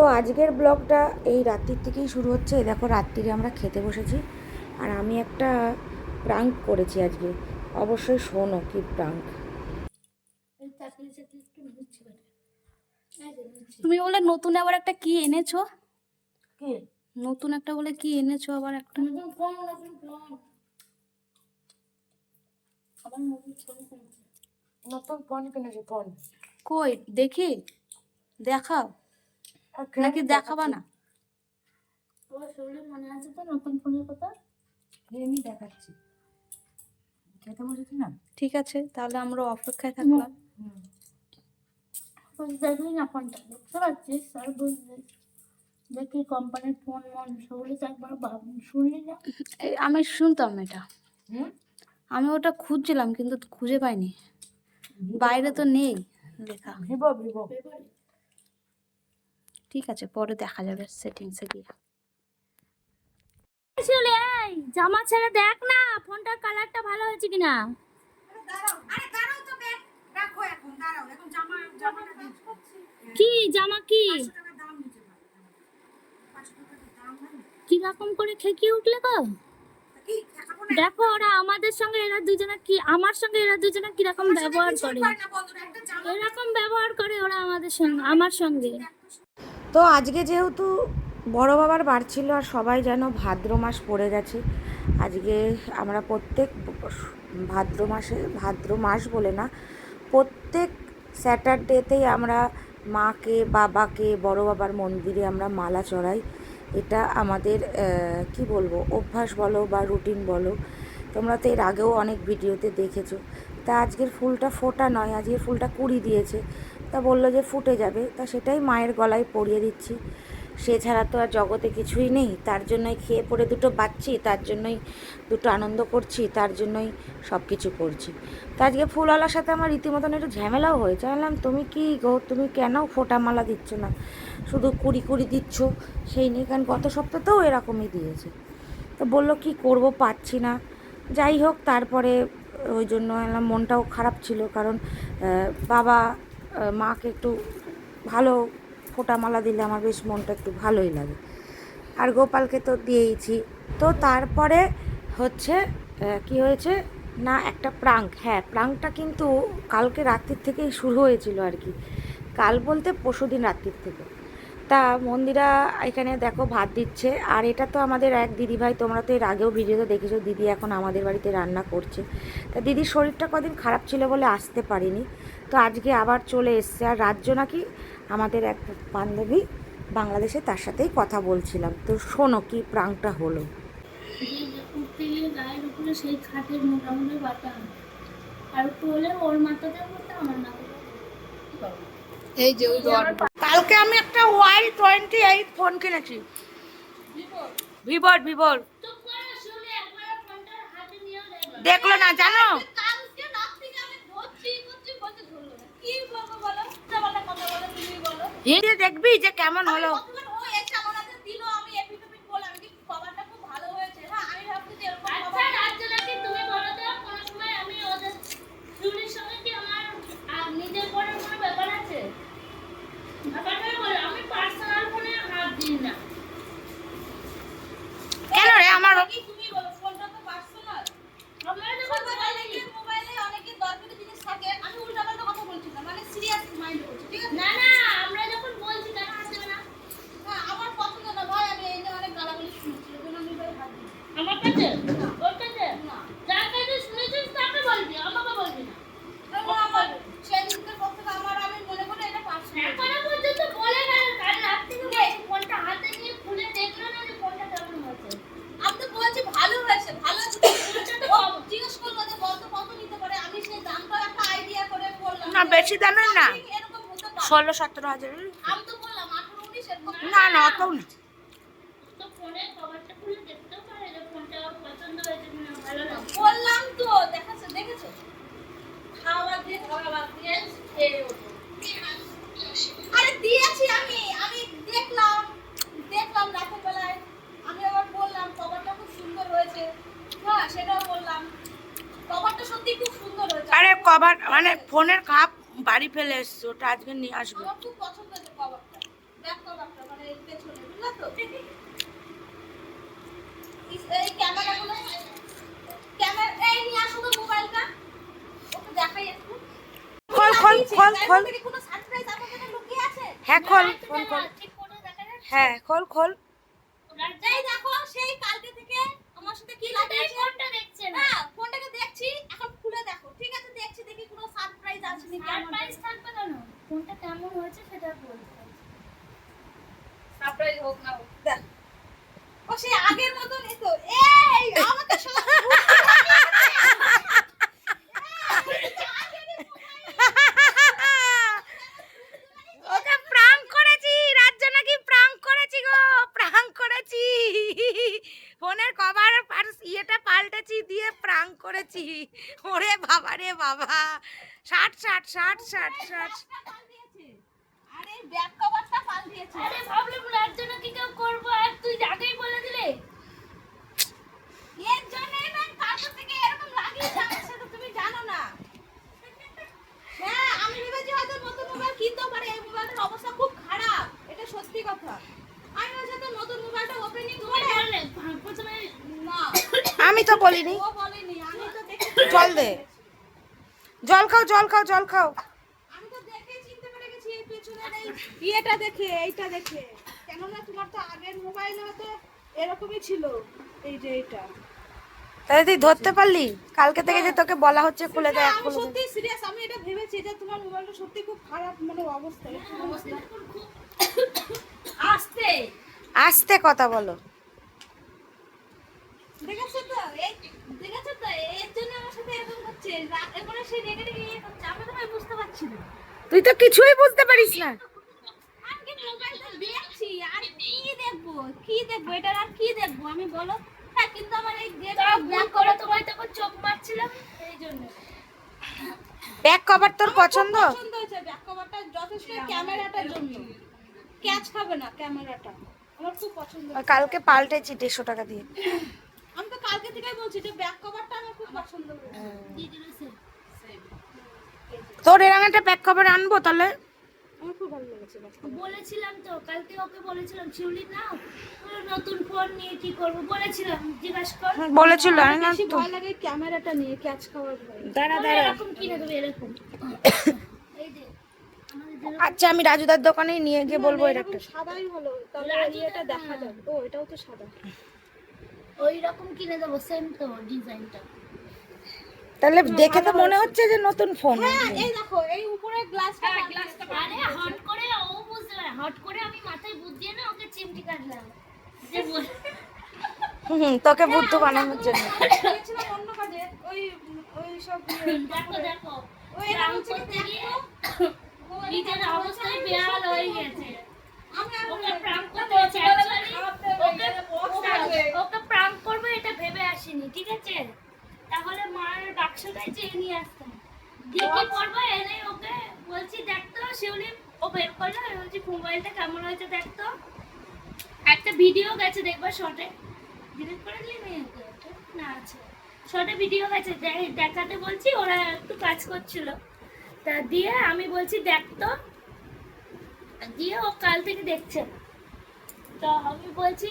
তো আজকের ব্লগটা এই রাত্রির থেকেই শুরু হচ্ছে। এই দেখো রাত্রিরে আমরা খেতে বসেছি। আর আমি একটা প্রাঙ্ক করেছি আজকে। অবশ্যই শোনো কি প্রাঙ্ক তুমি বলে নতুন আবার একটা কি এনেছো? কি? নতুন একটা বলে কি এনেছো আবার একটা? নতুন পণ কিনেছি পণ কই? দেখি। দেখাও। নাকি দেখাবা না? মনে আছে তো নতুন ফোনের কথা? খেয়ে দেখাচ্ছি। খেতে বসেছি না? ঠিক আছে তাহলে আমরা অপেক্ষায় থাকলাম। দেখবি না ফোনটা আর বুঝছিস দেখি কোম্পানির ফোন মন শুনলি তো একবার শুনলি না? আমি শুনতাম এটা। আমি ওটা খুঁজছিলাম কিন্তু খুঁজে পাইনি। বাইরে তো নেই লেখা। Vivo Vivo. ঠিক আছে পরে দেখা যাবে সেটিংসে গিয়ে। চলে এই জামা ছেড়ে দেখ না ফোনটার কালারটা ভালো হয়েছে কিনা? কি জামা কি? কীরকম করে খেকিয়ে উঠলে গো? দেখো ওরা আমাদের সঙ্গে এরা দুজনে কি আমার সঙ্গে এরা দুজনে কীরকম ব্যবহার করে? এরকম ব্যবহার করে ওরা আমাদের সঙ্গে আমার সঙ্গে। তো আজকে যেহেতু বড় বাবার বার ছিল আর সবাই যেন ভাদ্র মাস পড়ে গেছে, আজকে আমরা প্রত্যেক ভাদ্র মাসে, ভাদ্র মাস বলে না, প্রত্যেক স্যাটারডেতেই আমরা মাকে, বাবাকে, বড় বাবার মন্দিরে আমরা মালা চড়াই। এটা আমাদের কি বলব, অভ্যাস বলো বা রুটিন বলো। তোমরা তো এর আগেও অনেক ভিডিওতে দেখেছ। তা আজকের ফুলটা ফোটা নয় আজকের ফুলটা কুড়ি দিয়েছে। তা বলল যে ফুটে যাবে। তা সেটাই মায়ের গলায় পরিয়ে দিচ্ছি। সে ছাড়া তো আর জগতে কিছুই নেই। তার জন্যই খেয়ে পড়ে দুটো বাচ্চি, তার জন্যই দুটো আনন্দ করছি, তার জন্যই সব কিছু করছি। তা আজকে ফুলওয়ালার সাথে আমার রীতিমতন একটু ঝামেলাও হয়েছে। বললাম, তুমি কি গো, তুমি কেন ফোটা মালা দিচ্ছ না? শুধু কুড়ি কুড়ি দিচ্ছ, সেই নিয়ে কারণ গত সপ্তাহতেও এরকমই দিয়েছে। তো বলল, কি করব পাচ্ছি না। যাই হোক, তারপরে ওই জন্য মনটাও খারাপ ছিল কারণ বাবা মাকে একটু ভালো ফোঁটা মালা দিলে আমার বেশ মনটা একটু ভালোই লাগে। আর গোপালকে তো দিয়েইছি। তো তারপরে হচ্ছে কি হয়েছে? না, একটা প্রাঙ্ক। হ্যাঁ প্রাঙ্কটা কিন্তু কালকে রাত্রির থেকেই শুরু হয়েছিল আর কি। কাল বলতে পরশুদিন রাত্রির থেকে। তা মন্দিরা এখানে দেখো ভাত দিচ্ছে। আর এটা তো আমাদের এক দিদিভাই তোমরা তো এর আগেও ভিডিওতে দেখেছ দিদি এখন আমাদের বাড়িতে রান্না করছে। তা দিদির শরীরটা কদিন খারাপ ছিল বলে আসতে পারিনি। তো আজকে আবার চলে এসছে। আর রাজ্য নাকি আমাদের এক বান্ধবী বাংলাদেশে তার সাথেই কথা বলছিলাম। তো শোনো কি প্রাংটা হলো। উঠতে গিয়ে গায়ের উপরে সেই খাটের মোটামুটি বাটা আর একটু হলে ওর মাথাতে পড়তে আমার না এই যে ওই কালকে আমি একটা ওয়াই টোয়েন্টি এইট ফোন কিনেছি। ভিভোর ভিভোর চুপ করে শুনে একবার ফোনটার হাতে নিয়েও দেখলাম দেখল না জানো? হিন্দি দেখবি যে কেমন হলো। কতক্ষণ ও এসে আমাদের দিল আমি এপিট ওপিট বললাম কি খাবারটা খুব ভালো হয়েছে। হ্যাঁ আমি ভাবছি যে এরকম আচ্ছা রাজ্য নাকি তুমি বলো তো কোনো সময় আমি ওদের সঙ্গে কি আমার নিজের পরের কোনো ব্যাপার আছে? はい。ষোলো সতেরো হাজার না। না অতও না তো না। বললাম দেখাচ্ছে দেখেছ? খাওয়া দিয়ে খাওয়া দিয়ে খেয়ে আরে দিয়েছি আমি আমি দেখলাম দেখলাম রাতের বেলায়। আমি আবার বললাম কভারটা খুব সুন্দর হয়েছে। হ্যাঁ সেটাও বললাম। কভারটা সত্যি খুব সুন্দর হয়েছে। আরে কভার মানে ফোনের কাপ বাড়ি ফেলে এসছে ওটা আজকে নিয়ে আসব। হ্যাঁ, হ্যাঁ খোল খোল হ্যাঁ, খোল। হ্যাঁ সেই কালকে থেকে আমার সাথে কি সারপ্রাইজ কেমন? থাকবে কেন? কোনটা কেমন হয়েছে সেটা বলতে সারপ্রাইজ হোক না হোক। ও সেই আগের মতন এত তো। এই আমাকে সব ওকে প্রাঙ্ক করেছি রাজ্য নাকি প্রাঙ্ক করেছি গো প্রাঙ্ক করেছি ফোনের কভার আর ইয়েটা পাল্টেছি দিয়ে প্রাঙ্ক করেছি ওরে বাবা রে বাবা ষাট ষাট ষাট আরে ব্যাক কভারটা পাল দিয়েছে। আরে ভাবলাম রাত জন্য কি কেউ করব? আর তুই আগেই বলে দিলে। এর জন্য থেকে এরকম লাগিয়ে যাচ্ছে সেটা তুমি জানো না। হ্যাঁ আমি ভেবেছি হয়তো নতুন মোবাইল কিনতে পারে এই মোবাইলের অবস্থা খুব খারাপ এটা সত্যি কথা। আমি নতুন মোবাইলটা ওপেনিং করে প্রথমে না। আমি তো বলিনি। ও বলেনি আমি তো দেখে জল দে। জল খাও জল খাও জল খাও। আমি তো দেখে চিনতে পেরে গেছি এই পেছনের এই ইয়েটা দেখে এইটা দেখে। কেননা তোমার তো আগের মোবাইল হয়তো এরকমই ছিল এই যে এইটা। তাহলে তুই ধরতে পারলি? কালকে থেকে যে তোকে বলা হচ্ছে খুলে দেয় আমি সত্যি সিরিয়াস আমি এটা ভেবেছি যে তোমার মোবাইলটা সত্যি খুব খারাপ মানে অবস্থা। আসতে। আস্তে কথা বলো। দেখেছ তো? এই তো? এর জন্য আমার সাথে এরকম হচ্ছে রা- এরপরে সে রেগে রেগে ইয়ে করছে আমি তো ভাই বুঝতে পারছি না। তুই তো কিছুই বুঝতে পারিস না। আজকে মোবাইলটা দেখছি? আর কি দেখব? কি দেখব? এটা আর কি দেখব? আমি বলো। হ্যাঁ কিন্তু আমার এই ব্যাক করে তোমায় তখন চোখ মারছিলাম এই জন্য। ব্যাক কভার তোর পছন্দ? পছন্দ হয়েছে ব্যাক কভারটা যথেষ্ট ক্যামেরাটার জন্য। ক্যাচ খাবে না ক্যামেরাটা। আমার খুব পছন্দ কালকে পাল্টেছি দেড়শো টাকা দিয়ে। আমি তো কালকে থেকেই বলছি যে ব্যাক কভারটা আমার খুব পছন্দ তোর এরকম একটা ব্যাক কভার আনব তাহলে? আমার খুব ভালো লেগেছে বলেছিলাম তো কালকে ওকে বলেছিলাম শিউলি নাও। নতুন ফোন নিয়ে কি করব? বলেছিলাম জিজ্ঞাসা কর। হুম, বলেছিল আমি না তো ভয় লাগে ক্যামেরাটা নিয়ে ক্যাচ ভয়। দাঁড়া দাঁড়া। এরকম কিনে দেবে এরকম। এই যে আচ্ছা আমি রাজুদার দোকানেই নিয়ে গিয়ে বলব এর একটা। সাদাই হলো তাহলে ইয়েটা দেখা যাবে। ও এটাও তো সাদা। ওই রকম কিনে দেবো সেম তো ডিজাইনটা তাহলে দেখে তো মনে হচ্ছে যে নতুন ফোন হ্যাঁ এই দেখো এই উপরে গ্লাসটা গ্লাসটা আরে হট করে ও বুঝতে পারে হট করে আমি মাথায় বুদ্ধি না ওকে চিমটি কাটলাম। যে বল হুম তোকে বুদ্ধ বানানোর জন্য। গেছিলাম অন্য কাজে ওই ওই সব দেখো দেখো। ওই গিয়ে নিজের অবস্থায় বেহাল হয়ে গেছে আমি আর ওকে প্রাঙ্ক করতে হচ্ছে ওকে ওকে প্রাঙ্ক করবে এটা ভেবে আছে তাহলে মায়ের বাক্সটাই চেয়ে নিয়ে আসতাম এনে ওকে বলছি দেখতো ও বের করল বলছি, মোবাইলটা কেমন হয়েছে দেখতো একটা ভিডিও গেছে, দেখবা শর্টে ডিলিট করে দিলি মেয়ে? না আছে। শর্টে ভিডিও গেছে দেখাতে বলছি, ওরা একটু কাজ করছিল। তা দিয়ে আমি বলছি দেখতো দিয়ে ও কাল থেকে দেখছে তো আমি বলছি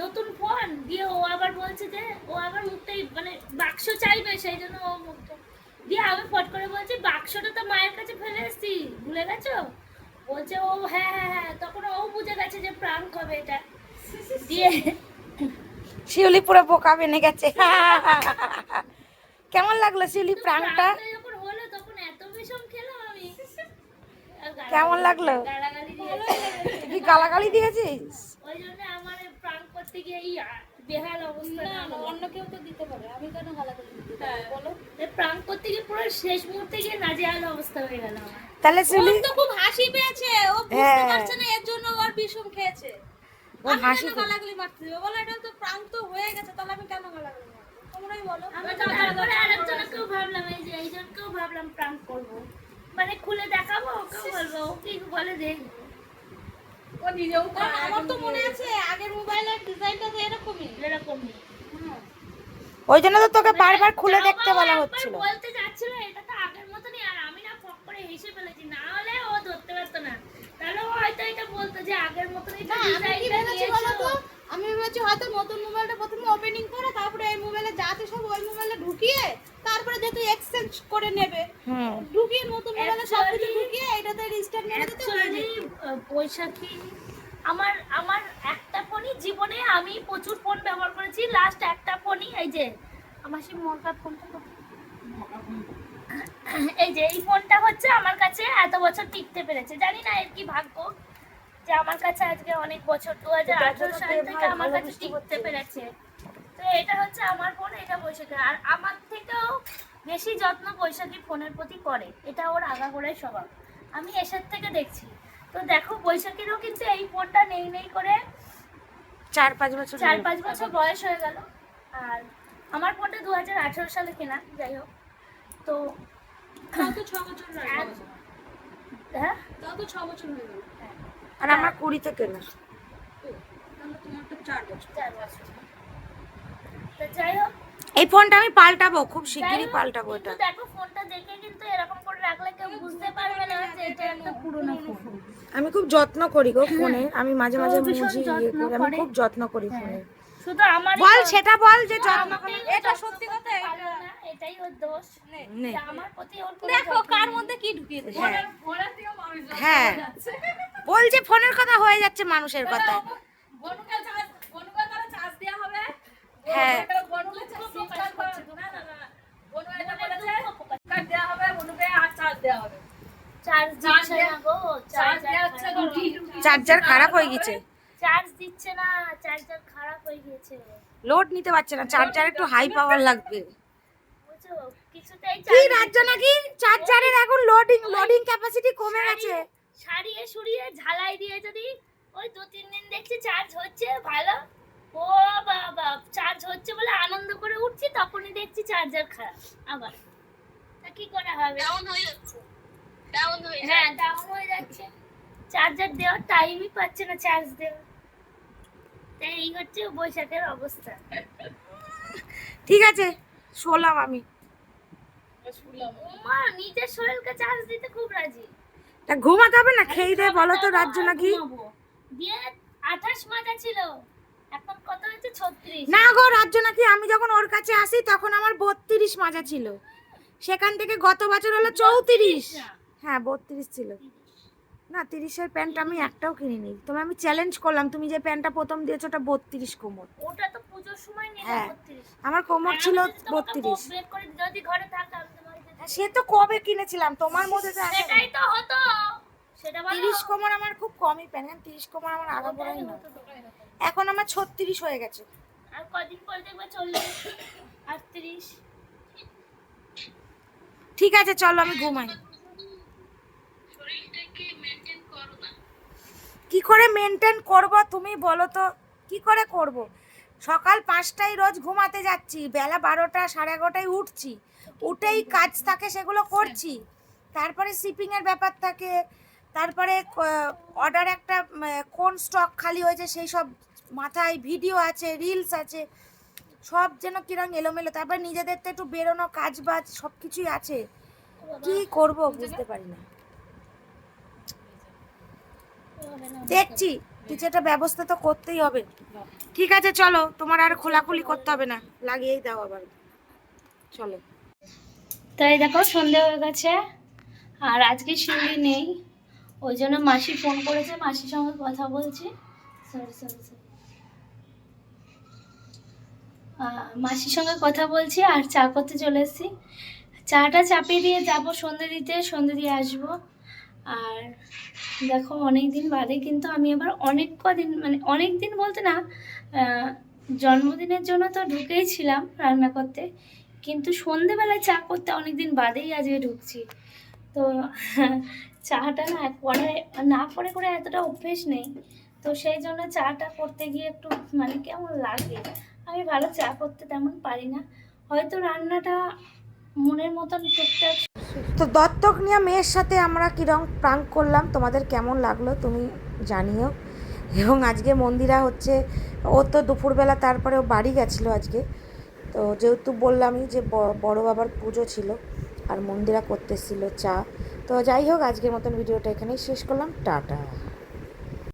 নতুন ফোন? দিয়ে ও আবার বলছে যে ও আবার মুখটাই মানে বাক্স চাইবে সেই জন্য ও মুখটা দিয়ে আমি ফট করে বলছি বাক্সটা তো মায়ের কাছে ফেলে এসেছি ভুলে গেছো? বলছে ও হ্যাঁ হ্যাঁ হ্যাঁ তখন ও বুঝে গেছে যে প্রাঙ্ক হবে এটা। দিয়ে শিউলি পুরো বোকা বেনে গেছে। কেমন লাগল শিউলি প্রাঙ্কটা যখন হলো তখন এত বিষম খেলাম আমি। কেমন লাগল? গালাগালি দিয়েছিস? ওই জন্য আমার করতে গিয়ে এই বেহাল অবস্থা না অন্য কেউ তো দিতে পারে। আমি কেন গালাগালি দিতে বলো। প্রাঙ্ক করতে গিয়ে পুরো শেষ মুহূর্তে গিয়ে নাজেহাল অবস্থা হয়ে গেল তাহলে শিউলি তো খুব হাসি পেয়েছে। ও বুঝতে হ্যাঁ। পারছে না এর জন্য ওর বিষম খেয়েছে। ও হাসি গালাগালি মারতে দেবো? বলো এটা তো প্রাঙ্ক তো হয়ে গেছে তাহলে আমি কেন গালাগালি মারবো? তোমরাই বলো। আমি তো তারপরে আরেকজনকেও ভাবলাম এই যে এইজনকেও ভাবলাম প্রাঙ্ক করব। মানে খুলে দেখাবো ওকেও বলব ও কি বলে দেখব ও নিজেও আমার তো মনে আছে আগের মোবাইলের ডিজাইনটা তো এরকমই। এরকমই। ওই জন্য তো তোকে বারবার খুলে দেখতে বলা হচ্ছিল। বলতে যাচ্ছিল এটা তো আগের মতনই আর আমি না ফক করে হেসে ফেলেছি। না হলে ও ধরতে পারতো না। তাহলে ও হয়তো এটা বলতো যে আগের মতনই তো ডিজাইনটা নিয়েছো। আমি ভেবেছি হয়তো নতুন মোবাইলটা প্রথমে ওপেনিং করে তারপরে এই মোবাইলে যা আছে সব ওই মোবাইলে ঢুকিয়ে তারপরে যেহেতু এক্সচেঞ্জ করে নেবে। হুম। ঢুকিয়ে নতুন মোবাইলে সব কিছু ঢুকিয়ে এটাতে রিস্টার্ট মেরে দিতে হয়ে যাবে। বৈশাখী আমার আমার একটা ফোনই জীবনে আমি প্রচুর ফোন ব্যবহার করেছি। লাস্ট একটা ফোনই এই যে আমার সেই মরকার ফোনটা? এই যে এই ফোনটা হচ্ছে আমার কাছে এত বছর টিকতে পেরেছে। জানি না এর কি ভাগ্য যে আমার কাছে আজকে অনেক বছর দু হাজার আঠারো সাল থেকে আমার কাছে টিকতে পেরেছে। তো এটা হচ্ছে আমার ফোন এটা বৈশাখী। আর আমার থেকেও বেশি যত্ন বৈশাখী ফোনের প্রতি করে। এটা ওর আগাগোড়াই স্বভাব। আমি এসের থেকে দেখছি। তো দেখো বৈশাখীরও কিন্তু এই ফোনটা নেই নেই করে চার পাঁচ বছর চার পাঁচ বছর বয়স হয়ে গেল। আর আমার ফোনটা দু হাজার আঠারো সালে কেনা যাই হোক। তো তাও ছ বছর হয়ে হ্যাঁ? হয়ে আর আমার কুড়িতে কেনা তোমার তো চার বছর। চার বছর। তো যাই হোক। এই ফোনটা আমি পাল্টাবো খুব শিগগিরই পাল্টাবো এটা। দেখো ফোনটা দেখে কিন্তু এরকম করে রাখলে কেউ বুঝতে পারবে না যে এটা একটা পুরনো ফোন। আমি খুব যত্ন করি গো ফোনে। আমি মাঝে মাঝে মুজি ইয়ে করি। আমি খুব যত্ন করি হ্যাঁ। ফোনে। শুধু আমার বল সেটা বল যে যত্ন করি। এটা সত্যি কথা এটা? এটাই ওর দোষ। নে। যে আমার প্রতি ওর কোনো দেখো কার মধ্যে কি ঢুকিয়ে দিয়েছে হ্যাঁ। হ্যাঁ। বলছে ফোনের কথা হয়ে যাচ্ছে মানুষের কথা বনুকে চার্জ বনুকে তাহলে চার্জ দেওয়া হবে? হ্যাঁ। চার্জার খারাপ হয়ে গেছে। চার্জ দিচ্ছে না চার্জার খারাপ হয়ে গিয়েছে লোড নিতে পারছে না। চার্জার একটু হাই পাওয়ার লাগবে। কি রাজ্য নাকি? চার্জারের এখন লোডিং লোডিং ক্যাপাসিটি কমে গেছে। সারিয়ে সুরিয়ে ঝালাই দিয়ে যদি ওই দু তিন দিন দেখছি চার্জ হচ্ছে ভালো। ও বাবা চার্জ হচ্ছে বলে আনন্দ করে উঠছি তখনই দেখছি চার্জার খারাপ। আবার। তা কি করে হবে? ডাউন হয়ে যাচ্ছে। ডাউন হয়ে হ্যাঁ ডাউন হয়ে যাচ্ছে। চার্জার দেওয়ার টাইমই পাচ্ছে না চার্জ দেওয়ার। তাই এই হচ্ছে বৈশাখের অবস্থা। ঠিক আছে শোলাম আমি। মা নিজের শরীরকে চার্জ দিতে খুব রাজি। তা ঘুমাতে হবে না? খেয়ে দে বলো তো রাজ্য নাকি? দিয়ে আঠাশ মাজা ছিল। এখন কত হয়েছে? ছত্রিশ। না গো রাজ্য নাকি আমি যখন ওর কাছে আসি তখন আমার বত্রিশ মাজা ছিল। সেখান থেকে গত বছর হলো চৌত্রিশ। হ্যাঁ বত্রিশ ছিল। না তিরিশের প্যান্ট আমি একটাও কিনিনি। তুমি আমি চ্যালেঞ্জ করলাম তুমি যে প্যান্টটা প্রথম দিয়েছ ওটা বত্রিশ কোমর। ওটা তো পুজোর সময় নিলাম হ্যাঁ। আমার কোমর ছিল বত্রিশ। যদি ঘরে থাকতাম সে তো কবে কিনেছিলাম তোমার মধ্যে তো সেটাই তো হতো। তিরিশ কোমর আমার খুব কমই প্যান্ট তিরিশ কোমর আমার আগা পড়াই না। এখন আমার ছত্রিশ হয়ে গেছে। আর কদিন পরে দেখবে চল্লিশ আটত্রিশ। ঠিক আছে চলো আমি ঘুমাই। কি করে মেনটেন করব তুমি বলো তো? কি করে করব? সকাল পাঁচটায় রোজ ঘুমাতে যাচ্ছি বেলা বারোটা সাড়ে এগারোটায় উঠছি। উঠেই কাজ থাকে সেগুলো করছি। তারপরে শিপিংয়ের ব্যাপার থাকে তারপরে অর্ডার একটা কোন স্টক খালি হয়েছে সেই সব মাথায় ভিডিও আছে রিলস আছে, সব যেন কিরম এলোমেলো। তারপরে নিজেদের তো একটু বেরোনো কাজ বাজ সব কিছুই আছে। কি করব বুঝতে পারি না। দেখছি, কিছু একটা ব্যবস্থা তো করতেই হবে। ঠিক আছে, চলো, তোমার আর খোলাখুলি করতে হবে না। লাগিয়েই দাও আবার। চলো। তাই দেখো, সন্ধে হয়ে গেছে। আর আজকে শিউলি নেই। ওই জন্য মাসি ফোন করেছে, মাসির সঙ্গে কথা বলছি। সরি সরি সরি মাসির সঙ্গে কথা বলছি আর চা করতে চলে এসেছি। চাটা চাপিয়ে দিয়ে যাব সন্ধে দিতে, সন্ধে দিয়ে আসব। আর দেখো অনেক দিন বাদে কিন্তু আমি আবার অনেক কদিন মানে অনেক দিন বলতে না জন্মদিনের জন্য তো ঢুকেই ছিলাম রান্না করতে। কিন্তু সন্ধেবেলায় চা করতে অনেক দিন বাদেই আজকে ঢুকছি। তো চাটা না করে না করে করে এতটা অভ্যেস নেই। তো সেই জন্য চাটা করতে গিয়ে একটু মানে কেমন লাগে? আমি ভালো চা করতে তেমন পারি না। হয়তো রান্নাটা মনের মতন টুকটাক তো দত্তক নিয়ে মেয়ের সাথে আমরা কিরম প্রাঙ্ক করলাম, তোমাদের কেমন লাগল তুমি জানিও। এবং আজকে মন্দিরা হচ্ছে, ও তো দুপুরবেলা তারপরে ও বাড়ি গেছিল আজকে। তো যেহেতু বললামই যে বড় বাবার পুজো ছিল, আর মন্দিরা করতে এসেছিল চা। তো যাই হোক আজকের মতন ভিডিওটা এখানেই শেষ করলাম। টাটা।